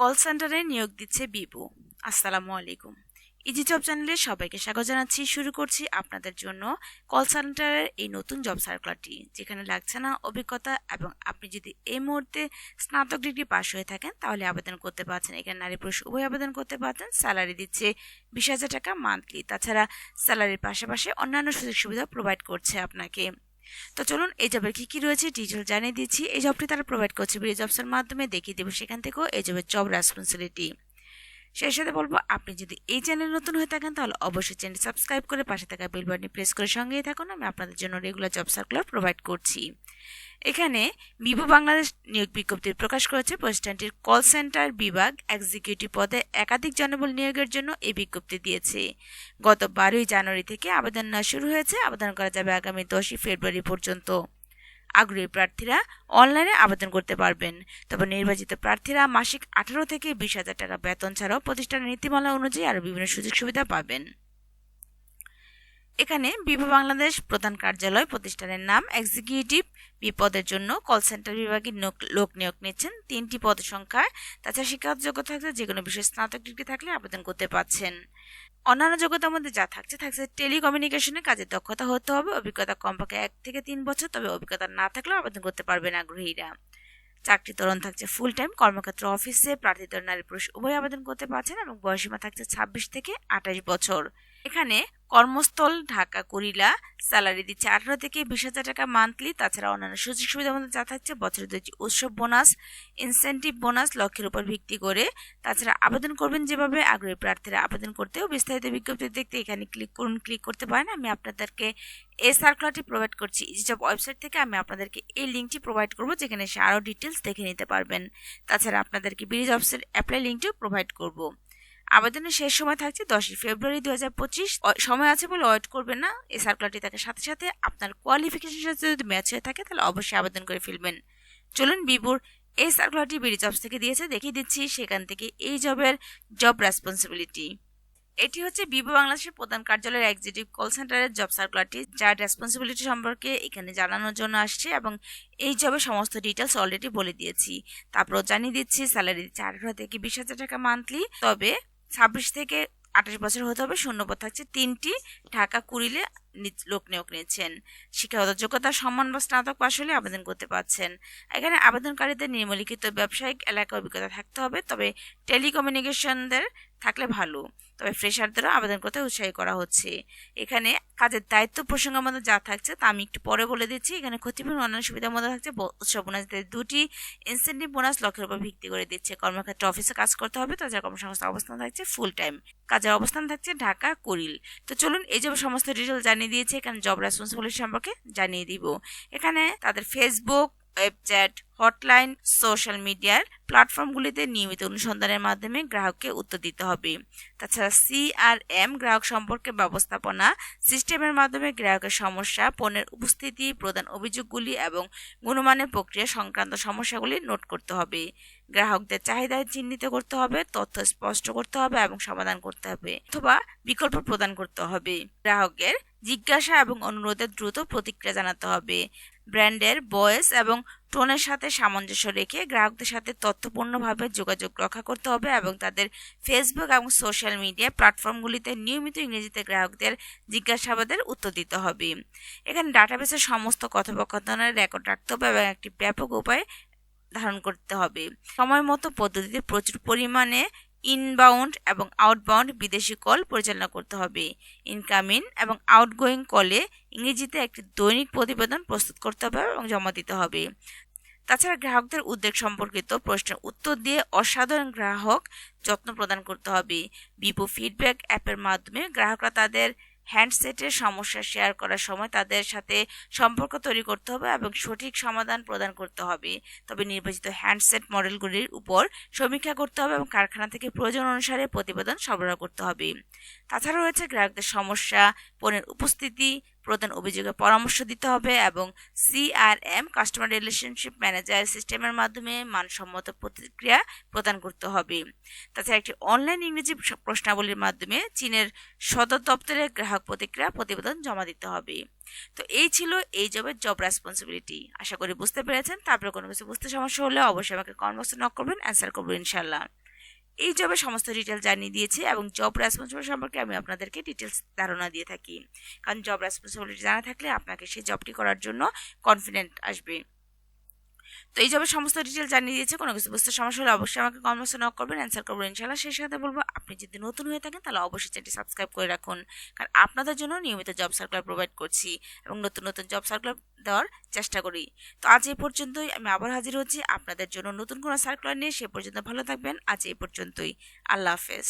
Call সেন্টারে নিয়োগ দিচ্ছে বিবু। আসসালামু আলাইকুম। ইজি জব চ্যানেলে সবাইকে স্বাগত জানাচ্ছি। শুরু করছি আপনাদের জন্য কল সেন্টারের এই নতুন জব সার্কুলারটি, যেখানে লাগছে না অভিজ্ঞতা এবং আপনি যদি এই মুহূর্তে স্নাতক ডিগ্রি পাশ হয়ে থাকেন, তাহলে আবেদন করতে পারছেন। এখানে নারী পুরুষ উভয় আবেদন করতে পারছেন স্যালারি দিচ্ছে বিশ হাজার টাকা মান্থলি। তাছাড়া স্যালারির পাশাপাশি অন্যান্য সুযোগ সুবিধা প্রোভাইড করছে আপনাকে। তো চলুন এই জবের কী কী রয়েছে ডিটেল জানিয়ে দিচ্ছি। এই জবটি তারা প্রোভাইড করছে ব্রিজ জবসের মাধ্যমে। দেখিয়ে দেবো সেখান থেকেও এই জবের জব রেসপন্সিবিলিটি সেই সাথে বলব, আপনি যদি এই চ্যানেল নতুন হয়ে থাকেন, তাহলে অবশ্যই চ্যানেল সাবস্ক্রাইব করে পাশে থাকা বিল বাটনে প্রেস করে সঙ্গেই থাকুন। আমি আপনাদের জন্য রেগুলার জব সার্কুলার প্রোভাইড করছি। এখানে বিভো বাংলাদেশ নিয়োগ বিজ্ঞপ্তি প্রকাশ করেছে। প্রতিষ্ঠানটির কল সেন্টার বিভাগ এক্সিকিউটিভ পদে একাধিক জনবল নিয়োগের জন্য এই বিজ্ঞপ্তি দিয়েছে। গত বারোই জানুয়ারি থেকে আবেদন নেওয়া শুরু হয়েছে। আবেদন করা যাবে আগামী দশই ফেব্রুয়ারি পর্যন্ত। আগ্রহী প্রার্থীরা অনলাইনে আবেদন করতে পারবেন। তবে নির্বাচিত প্রার্থীরা মাসিক আঠারো থেকে বিশ হাজার টাকা বেতন ছাড়াও প্রতিষ্ঠানের নীতিমালা অনুযায়ী আরও বিভিন্ন সুযোগ সুবিধা পাবেন। এখানে বিভা বাংলাদেশ প্রধান কার্যালয় প্রতিষ্ঠানের নাম এক্সিকিউটিভ বিপদের জন্য কল সেন্টার বিভাগে লোক নিয়োগ নিচ্ছেন। তিনটি পদ সংখ্যায় তাছাড়া শিক্ষাগত যোগ্যতা থাকলে যে কোনো বিশেষ স্নাতক ডিগ্রি থাকলে আবেদন করতে পারছেন। অন্যান্য যোগ্যতার মধ্যে যা থাকছে থাকছে টেলিকমিউনিকেশনে কাজের দক্ষতা হতে হবে। অভিজ্ঞতা কমপক্ষে এক থেকে তিন বছর, তবে অভিজ্ঞতা না থাকলেও আবেদন করতে পারবেন আগ্রহীরা। চাকরি তরণ থাকছে ফুল টাইম কর্মক্ষেত্র অফিসে প্রার্থী তরুণ নারী পুরুষ উভয় আবেদন করতে পারছেন এবং বয়সীমা থাকছে ছাব্বিশ থেকে আঠাশ বছর। এখানে কর্মস্থল ঢাকা কুড়িলা, স্যালারি দিচ্ছে আঠারো থেকে বিশ হাজার টাকা মান্থলি তাছাড়া অন্যান্য সুযোগ সুবিধার মধ্যে যা থাকছে বছরের দুটি উৎসব বোনাস ইনসেন্টিভ বোনাস লক্ষ্যের উপর ভিত্তি করে। তাছাড়া আবেদন করবেন যেভাবে আগ্রহী প্রার্থীরা আবেদন করতেও বিস্তারিত বিজ্ঞপ্তি দেখতে এখানে ক্লিক করুন ক্লিক করতে পারেন। আমি আপনাদেরকে এই সার্কুলারটি প্রোভাইড করছি। ইজিজব ওয়েবসাইট থেকে আমি আপনাদেরকে এই লিঙ্কটি প্রোভাইড করব, যেখানে সে আরও ডিটেলস দেখে নিতে পারবেন। তাছাড়া আপনাদেরকে বিডি জবসের অ্যাপ্লাই লিঙ্কটিও প্রোভাইড করব। আবেদনের শেষ সময় থাকছে দশই ফেব্রুয়ারি দু হাজার পঁচিশ। সময় আছে বলে ওয়েট করবেন না। এই সার্কুলারটি তাকে সাথে সাথে আপনার কোয়ালিফিকেশন সাথে যদি ম্যাচ হয়ে থাকে, তাহলে অবশ্যই আবেদন করে ফেলবেন। চলুন বিপুর, এই সার্কুলারটি বিডি জবস থেকে দিয়েছে। দেখিয়ে দিচ্ছি সেখান থেকে এই জবের জব রেসপন্সিবিলিটি এটি হচ্ছে বিবো বাংলাদেশের প্রধান কার্যালয়ের এক্সিকিউটিভ কল সেন্টারের জব সার্কুলারটি যার রেসপন্সিবিলিটি সম্পর্কে এখানে জানানোর জন্য আসছে এবং এই জবের সমস্ত ডিটেলস অলরেডি বলে দিয়েছি। তারপরও জানিয়ে দিচ্ছি স্যালারি দিচ্ছে আঠারো থেকে বিশ হাজার টাকা মান্থলি তবে ছাব্বিশ থেকে আঠাশ বছর হতে হবে শূন্যপদ থাকছে তিনটি ঢাকা কুড়িলে লোক নিয়োগ নিয়েছেন। শিক্ষাগত যোগ্যতা, সম্মান বা স্নাতক পাশ হলে আবেদন করতে পারছেন। এখানে আবেদনকারীদের নিম্নলিখিত ব্যবসায়িক এলাকা অভিজ্ঞতা থাকতে হবে, তবে টেলিকমিউনিকেশনদের থাকলে ভালো, তবে ফ্রেশারদেরও আবেদন করতে উৎসাহী করা হচ্ছে। এখানে কাজের দায়িত্ব প্রসঙ্গের মধ্যে যা থাকছে তা আমি একটু পরে বলে দিচ্ছি। এখানে ক্ষতিপূরণ, অন্যান্য সুবিধার মধ্যে থাকছে উৎসব বোনাসদের দুটি ইনসেন্টিভ বোনাস লক্ষ্যের উপর ভিত্তি করে দিচ্ছে। কর্মক্ষেত্রে অফিসে কাজ করতে হবে, তাছাড়া কর্মসংস্থান অবস্থান থাকছে ফুল টাইম কাজের অবস্থান থাকছে ঢাকা, কুড়িল। তো চলুন এই যে সমস্ত ডিটেল জানিয়ে দিয়েছে। এখানে জব রেসপন্সিবিলিটি সম্পর্কে জানিয়ে দিব। এখানে তাদের ফেসবুক ওয়েবচ্যাট হটলাইন, সোশ্যাল মিডিয়ার প্ল্যাটফর্মগুলিতে নিয়মিত অনুসন্ধানের মাধ্যমে গ্রাহককে উত্তর দিতে হবে। তাছাড়া সিআরএম গ্রাহক সম্পর্কে ব্যবস্থাপনা, সিস্টেমের মাধ্যমে গ্রাহকের সমস্যা, পণ্যের উপস্থিতি প্রদান অভিযোগগুলি এবং গুণমানের প্রক্রিয়া সংক্রান্ত সমস্যাগুলি নোট করতে হবে। গ্রাহকদের চাহিদা চিহ্নিত করতে হবে, তথ্য স্পষ্ট করতে হবে এবং সমাধান করতে হবে অথবা বিকল্প প্রদান করতে হবে। গ্রাহকের জিজ্ঞাসা এবং অনুরোধের দ্রুত প্রতিক্রিয়া জানাতে হবে। ব্র্যান্ডের বয়েস এবং টোনের সাথে সামঞ্জস্য রেখে গ্রাহকদের সাথে তথ্যপূর্ণভাবে যোগাযোগ রক্ষা করতে হবে এবং তাদের ফেসবুক এবং সোশ্যাল মিডিয়া প্ল্যাটফর্মগুলিতে নিয়মিত ইংরেজিতে গ্রাহকদের জিজ্ঞাসাবাদের উত্তর দিতে হবে। এখানে ডাটাবেসের সমস্ত কথোপকথনের রেকর্ড রাখতে হবে এবং একটি ব্যাপক উপায়ে ধারণ করতে হবে। সময় মতো পদ্ধতিতে প্রচুর পরিমাণে ইনবাউন্ড এবং আউটবাউন্ড বিদেশি কল পরিচালনা করতে হবে। ইনকামিং এবং আউটগোয়িং কলে ইংরেজিতে একটি দৈনিক প্রতিবেদন প্রস্তুত করতে হবে এবং জমা দিতে হবে। তাছাড়া গ্রাহকদের উদ্বেগ সম্পর্কিত প্রশ্নের উত্তর দিয়ে অসাধারণ গ্রাহক যত্ন প্রদান করতে হবে। বিপো ফিডব্যাক অ্যাপের মাধ্যমে গ্রাহকরা তাদের হ্যান্ডসেটের সমস্যা শেয়ার করার সময় তাদের সাথে সম্পর্ক তৈরি করতে হবে এবং সঠিক সমাধান প্রদান করতে হবে। তবে নির্বাচিত হ্যান্ডসেট মডেলগুলির উপর সমীক্ষা করতে হবে এবং কারখানা থেকে প্রয়োজন অনুসারে প্রতিবেদন সরবরাহ করতে হবে। তাছাড়া রয়েছে গ্রাহকদের সমস্যা, পণ্যের উপস্থিতি প্রধান অভিযোগে পরামর্শ দিতে হবে এবং সিআরএম কাস্টমার রিলেশনশিপ ম্যানেজার সিস্টেমের মাধ্যমে মানসম্মত প্রতিক্রিয়া প্রদান করতে হবে। তাছাড়া একটি অনলাইন ইংরেজি প্রশ্নাবলীর মাধ্যমে চীনের সদর দপ্তরে গ্রাহক প্রতিক্রিয়া প্রতিবেদন জমা দিতে হবে। তো এই ছিল এই জবের জব রেসপন্সিবিলিটি আশা করি বুঝতে পেরেছেন। তারপরে কোনো কিছু বুঝতে সমস্যা হলে অবশ্যই আমাকে বক্সে নক করবেন অ্যান্সার করব ইনশাল্লাহ এই জবের সমস্ত ডিটেলস জানিয়ে দিয়েছে এবং জব রেসপন্সিবিলিটি সম্পর্কে আমি আপনাদেরকে ডিটেলস ধারণা দিয়ে থাকি। কারণ জব রেসপন্সিবিলিটি জানা থাকলে আপনাকে সেই জবটি করার জন্য কনফিডেন্ট আসবে। তো এই জবের সমস্ত ডিটেল জানিয়ে দিয়েছে, কোনো কিছু বুঝতে সমস্যা হলে অবশ্যই আমাকে কমেন্টসে নক করবেন অ্যান্সার করবেন ইনশাল্লাহ সেই সাথে বলব, আপনি যদি নতুন হয়ে থাকেন তাহলে অবশ্যই চ্যানেলটি সাবস্ক্রাইব করে রাখুন। কারণ আপনাদের জন্য নিয়মিত জব সার্কুলার প্রোভাইড করছি এবং নতুন নতুন জব সার্কুলার দেওয়ার চেষ্টা করি। তো আজ এই পর্যন্তই, আমি আবার হাজির হচ্ছি আপনাদের জন্য নতুন কোনো সার্কুলার নিয়ে। সে পর্যন্ত ভালো থাকবেন। আজ এই পর্যন্তই। আল্লাহ হাফেজ।